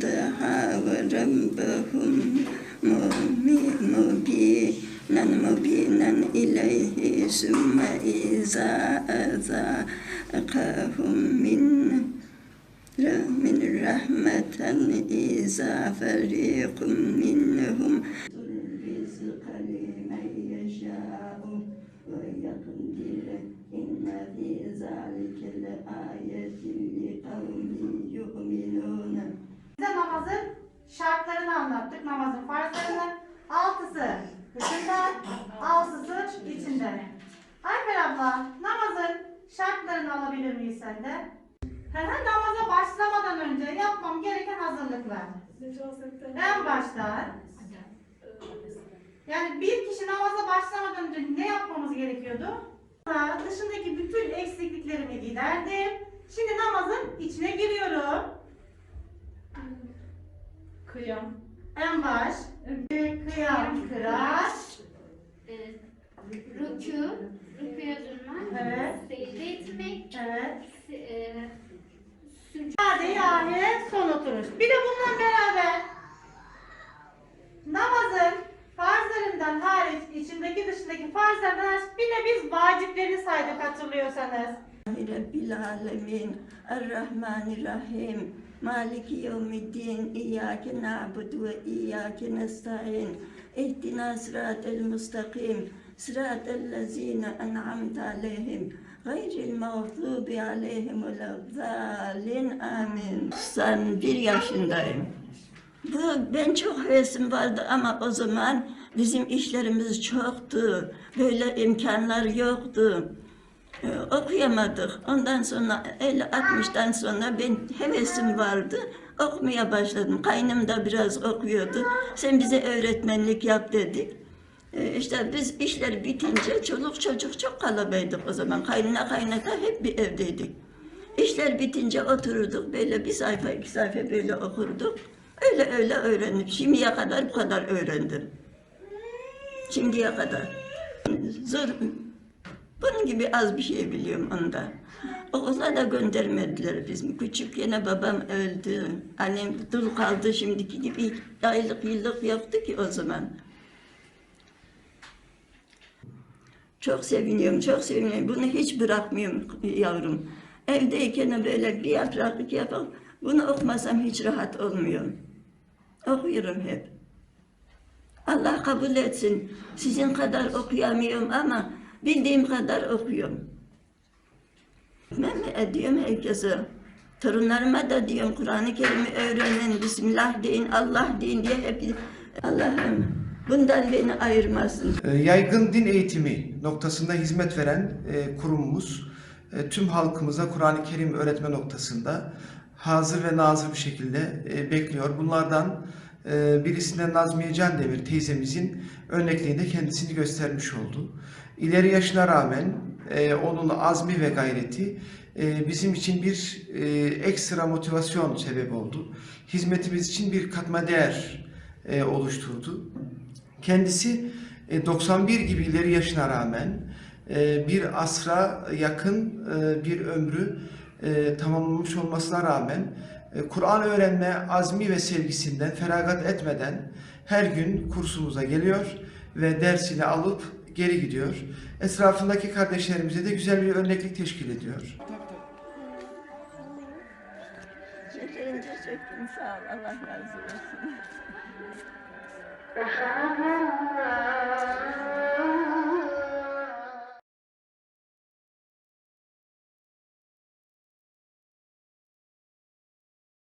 دعوا ربهم مبينا مبينا إليه ثم إذا أذاقهم من من رحمة إذا فريق منهم الرزق لمن يشاء ويقدر إن في ذلك لآية Abla, namazın şartlarını alabilir miyiz senden? Namaza başlamadan önce yapmam gereken hazırlıklar. En başta, yani bir kişi namaza başlamadan önce ne yapmamız gerekiyordu? Dışındaki bütün eksikliklerimi giderdim. Şimdi namazın içine giriyorum. Kıyam. En baş, kıyam, kıraç, rükû, rükûya durmak, Evet. secde etmek, evet. se- e. Sade ahire son oturuş. Bir de bununla beraber namazın farzlarından hariç, içindeki dışındaki farzlardan hariç bir de biz vaciplerini saydık hatırlıyorsanız. Rabbil alemin. Errahmanirrahim. Maliki yevmiddin. İyyâke na'budu ve iyyâke nestaîn. İhdina sıratel mustakim. Sıratel lezîne en'amte aleyhim. Gayril mağdubi aleyhim ve lezzalin. Amin. Sen bir yaşındayım. Bu, ben çok hevesim vardı ama o zaman bizim işlerimiz çoktu. Böyle imkanlar yoktu. Ee, okuyamadık. Ondan sonra 50-60'dan sonra ben hevesim vardı. Okumaya başladım. Kaynım da biraz okuyordu. Sen bize öğretmenlik yap dedi. Ee, işte biz işler bitince çoluk çocuk çok kalabaydık o zaman. Kaynına kaynata hep bir evdeydik. İşler bitince otururduk böyle bir sayfa iki sayfa böyle okurduk. Öyle öyle öğrendim. Şimdiye kadar bu kadar öğrendim. Şimdiye kadar. Zor, bunun gibi az bir şey biliyorum onda. Okula da göndermediler bizim. Küçükken babam öldü. Annem dul kaldı şimdiki gibi aylık yıllık yoktu ki o zaman. Çok seviniyorum, çok seviniyorum. Bunu hiç bırakmıyorum yavrum. Evdeyken böyle bir yaprak, iki yaprak. Bunu okumasam hiç rahat olmuyorum. Okuyorum hep. Allah kabul etsin. Sizin kadar okuyamıyorum ama bildiğim kadar okuyorum. Ben ediyorum herkese? Torunlarıma da diyorum Kur'an-ı Kerim'i öğrenin, Bismillah deyin, Allah deyin diye hep Allah'ım bundan beni ayırmasın. E, Yaygın din eğitimi noktasında hizmet veren e, kurumumuz e, tüm halkımıza Kur'an-ı Kerim öğretme noktasında hazır ve nazır bir şekilde e, bekliyor. Bunlardan e, birisinde Nazmiye Candemir teyzemizin örnekliğinde kendisini göstermiş oldu. İleri yaşına rağmen e, onun azmi ve gayreti e, bizim için bir e, ekstra motivasyon sebebi oldu. Hizmetimiz için bir katma değer e, oluşturdu. Kendisi e, 91 gibi ileri yaşına rağmen e, bir asra yakın e, bir ömrü e, tamamlamış olmasına rağmen e, Kur'an öğrenme azmi ve sevgisinden feragat etmeden her gün kursumuza geliyor ve dersini alıp geri gidiyor. Esrafındaki kardeşlerimize de güzel bir örneklik teşkil ediyor. Şekerim teşekkür sağ ol. Allah razı olsun.